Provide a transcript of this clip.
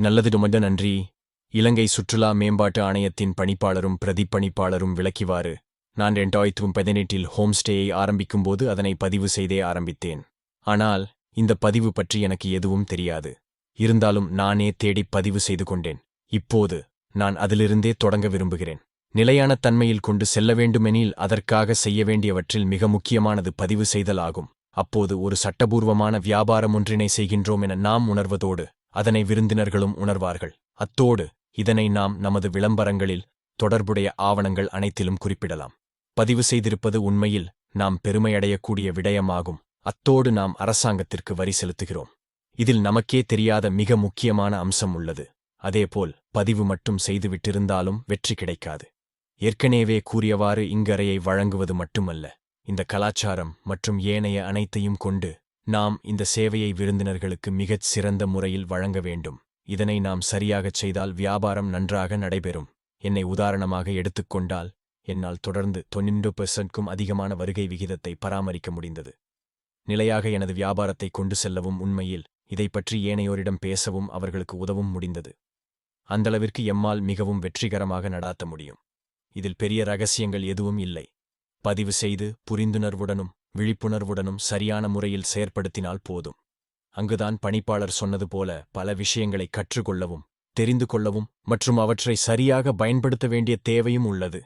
நல்லதிடமட நன்றி. இலங்கை சுற்றுலா மேம்பாட்டு ஆணையத்தின் பணிப்பாளரும் பிரதிப்பணிப்பாளரும் விளக்கிவாறு நான் ரெண்டாயிரத்து பதினெட்டில் ஹோம்ஸ்டேயை ஆரம்பிக்கும்போது அதனை பதிவு செய்தே ஆரம்பித்தேன். ஆனால் இந்த பதிவு பற்றி எனக்கு எதுவும் தெரியாது. இருந்தாலும் நானே தேடிப் பதிவு செய்து கொண்டேன். இப்போது நான் அதிலிருந்தே தொடங்க விரும்புகிறேன். நிலையான தன்மையில் கொண்டு செல்ல வேண்டுமெனில் அதற்காக செய்ய வேண்டியவற்றில் மிக முக்கியமானது பதிவு செய்தல் ஆகும் அப்போது ஒரு சட்டபூர்வமான வியாபாரம் ஒன்றினை செய்கின்றோம் என நாம் உணர்வதோடு அதனை விருந்தினர்களும் உணர்வார்கள். அத்தோடு இதனை நாம் நமது விளம்பரங்களில் தொடர்புடைய ஆவணங்கள் அனைத்திலும் குறிப்பிடலாம். பதிவு செய்திருப்பது உண்மையில் நாம் பெருமையடையக்கூடிய விடயமாகும். அத்தோடு நாம் அரசாங்கத்திற்கு வரி செலுத்துகிறோம். இதில் நமக்கே தெரியாத மிக முக்கியமான அம்சம் உள்ளது. அதேபோல் பதிவு மட்டும் செய்துவிட்டிருந்தாலும் வெற்றி கிடைக்காது. ஏற்கனவே கூறியவாறு இங்கறையை வழங்குவது மட்டுமல்ல. இந்த கலாச்சாரம் மற்றும் ஏனைய அனைத்தையும் கொண்டு நாம் இந்த சேவையை விருந்தினர்களுக்கு மிகச் சிறந்த முறையில் வழங்க வேண்டும். இதனை நாம் சரியாகச் செய்தால் வியாபாரம் நன்றாக நடைபெறும். என்னை உதாரணமாக எடுத்துக்கொண்டால் என்னால் தொடர்ந்து தொன்னூறு பெர்சன்ட்க்கும் அதிகமான வருகை விகிதத்தை பராமரிக்க முடிந்தது. நிலையாக எனது வியாபாரத்தை கொண்டு செல்லவும் உண்மையில் இதைப் பற்றி ஏனையோரிடம் பேசவும் அவர்களுக்கு உதவும் முடிந்தது. அந்தளவிற்கு எம்மால் மிகவும் வெற்றிகரமாக நடாத்த முடியும். இதில் பெரிய ரகசியங்கள் எதுவும் இல்லை. பதிவு செய்து புரிந்துணர்வுடனும் விழிப்புணர்வுடனும் சரியான முறையில் செயற்படுத்தினால் போதும். அங்குதான் பணிப்பாளர் சொன்னது போல பல விஷயங்களை கற்றுக்கொள்ளவும் தெரிந்து கொள்ளவும் மற்றும் அவற்றை சரியாக பயன்படுத்த வேண்டிய தேவையும் உள்ளது.